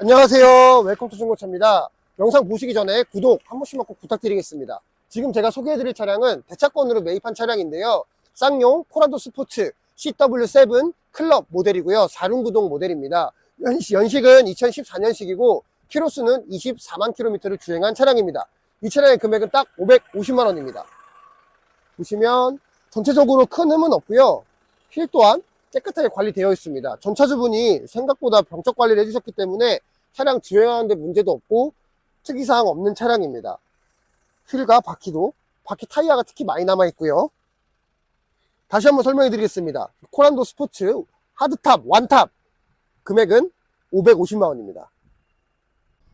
안녕하세요. 웰컴 투 중고차입니다. 영상 보시기 전에 구독 한 번씩만 꼭 부탁드리겠습니다. 지금 제가 소개해드릴 차량은 대차권으로 매입한 차량인데요. 쌍용 코란도 스포츠 CW7 클럽 모델이고요. 4륜 구동 모델입니다. 연식, 연식은 2014년식이고 키로수는 24만 킬로미터를 주행한 차량입니다. 이 차량의 금액은 딱 550만 원입니다. 보시면 전체적으로 큰 흠은 없고요. 휠 또한 깨끗하게 관리되어 있습니다. 전차주분이 생각보다 병적 관리를 해주셨기 때문에 차량 주행하는데 문제도 없고 특이사항 없는 차량입니다. 휠과 바퀴도 바퀴 타이어가 특히 많이 남아 있고요. 다시 한번 설명해 드리겠습니다. 코란도 스포츠 하드탑 완탑 금액은 550만 원입니다.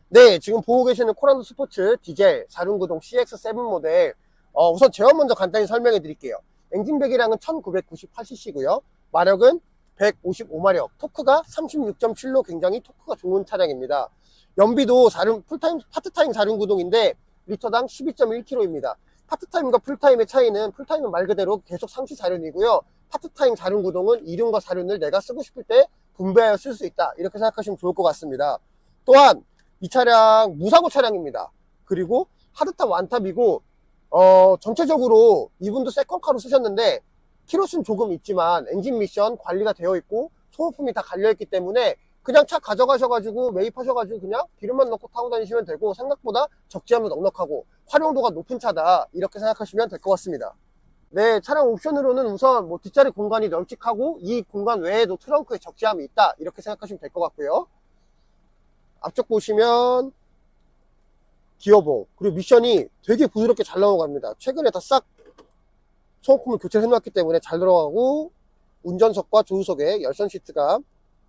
네, 지금 보고 계시는 코란도 스포츠 디젤 4륜구동 CX7 모델 어, 우선 제원 먼저 간단히 설명해 드릴게요. 엔진 배기량은 1998cc고요. 마력은 155마력, 토크가 36.7로 굉장히 토크가 좋은 차량입니다. 연비도 4륜, 풀타임, 파트타임 4륜 구동인데 리터당 12.1km입니다. 파트타임과 풀타임의 차이는 풀타임은 말 그대로 계속 상시 4륜이고요. 파트타임 4륜 구동은 2륜과 4륜을 내가 쓰고 싶을 때 분배하여 쓸 수 있다. 이렇게 생각하시면 좋을 것 같습니다. 또한 이 차량 무사고 차량입니다. 그리고 하드탑 완탑이고 어, 전체적으로 이분도 세컨카로 쓰셨는데 키로수는 조금 있지만 엔진 미션 관리가 되어 있고 소모품이 다 갈려있기 때문에 그냥 차 가져가셔가지고 매입하셔가지고 그냥 기름만 넣고 타고 다니시면 되고 생각보다 적재함도 넉넉하고 활용도가 높은 차다 이렇게 생각하시면 될 것 같습니다. 네, 차량 옵션으로는 우선 뭐 뒷자리 공간이 널찍하고 이 공간 외에도 트렁크에 적재함이 있다 이렇게 생각하시면 될 것 같고요. 앞쪽 보시면 기어봉 그리고 미션이 되게 부드럽게 잘 넘어갑니다. 최근에 다 싹 소모품을 교체를 해놨기 때문에 잘 들어가고 운전석과 조수석에 열선 시트가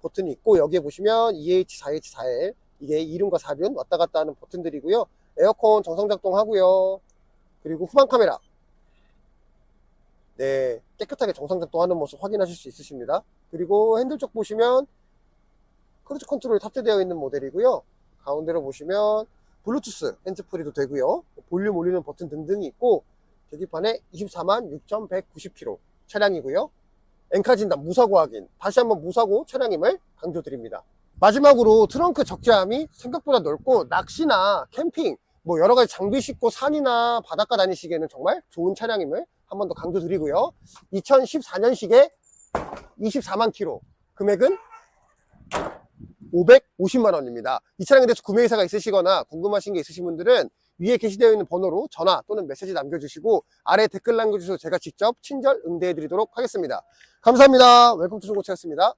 버튼이 있고 여기에 보시면 EH, 4H, 4L 이게 2륜과 4륜 왔다 갔다 하는 버튼들이고요. 에어컨 정상 작동하고요. 그리고 후방 카메라 네 깨끗하게 정상 작동하는 모습 확인하실 수 있으십니다. 그리고 핸들 쪽 보시면 크루즈 컨트롤이 탑재되어 있는 모델이고요. 가운데로 보시면 블루투스 핸즈프리도 되고요. 볼륨 올리는 버튼 등등이 있고 계기판에 24만 6,190km 차량이고요. 엔카 진단 무사고 확인 다시 한번 무사고 차량임을 강조드립니다. 마지막으로 트렁크 적재함이 생각보다 넓고 낚시나 캠핑 뭐 여러 가지 장비 싣고 산이나 바닷가 다니시기에는 정말 좋은 차량임을 한 번 더 강조드리고요. 2014년식에 24만 킬로 금액은 550만 원입니다. 이 차량에 대해서 구매 의사가 있으시거나 궁금하신 게 있으신 분들은 위에 게시되어 있는 번호로 전화 또는 메시지 남겨주시고 아래 댓글 남겨주셔서 제가 직접 친절 응대해 드리도록 하겠습니다. 감사합니다. 웰컴 투 중고차였습니다.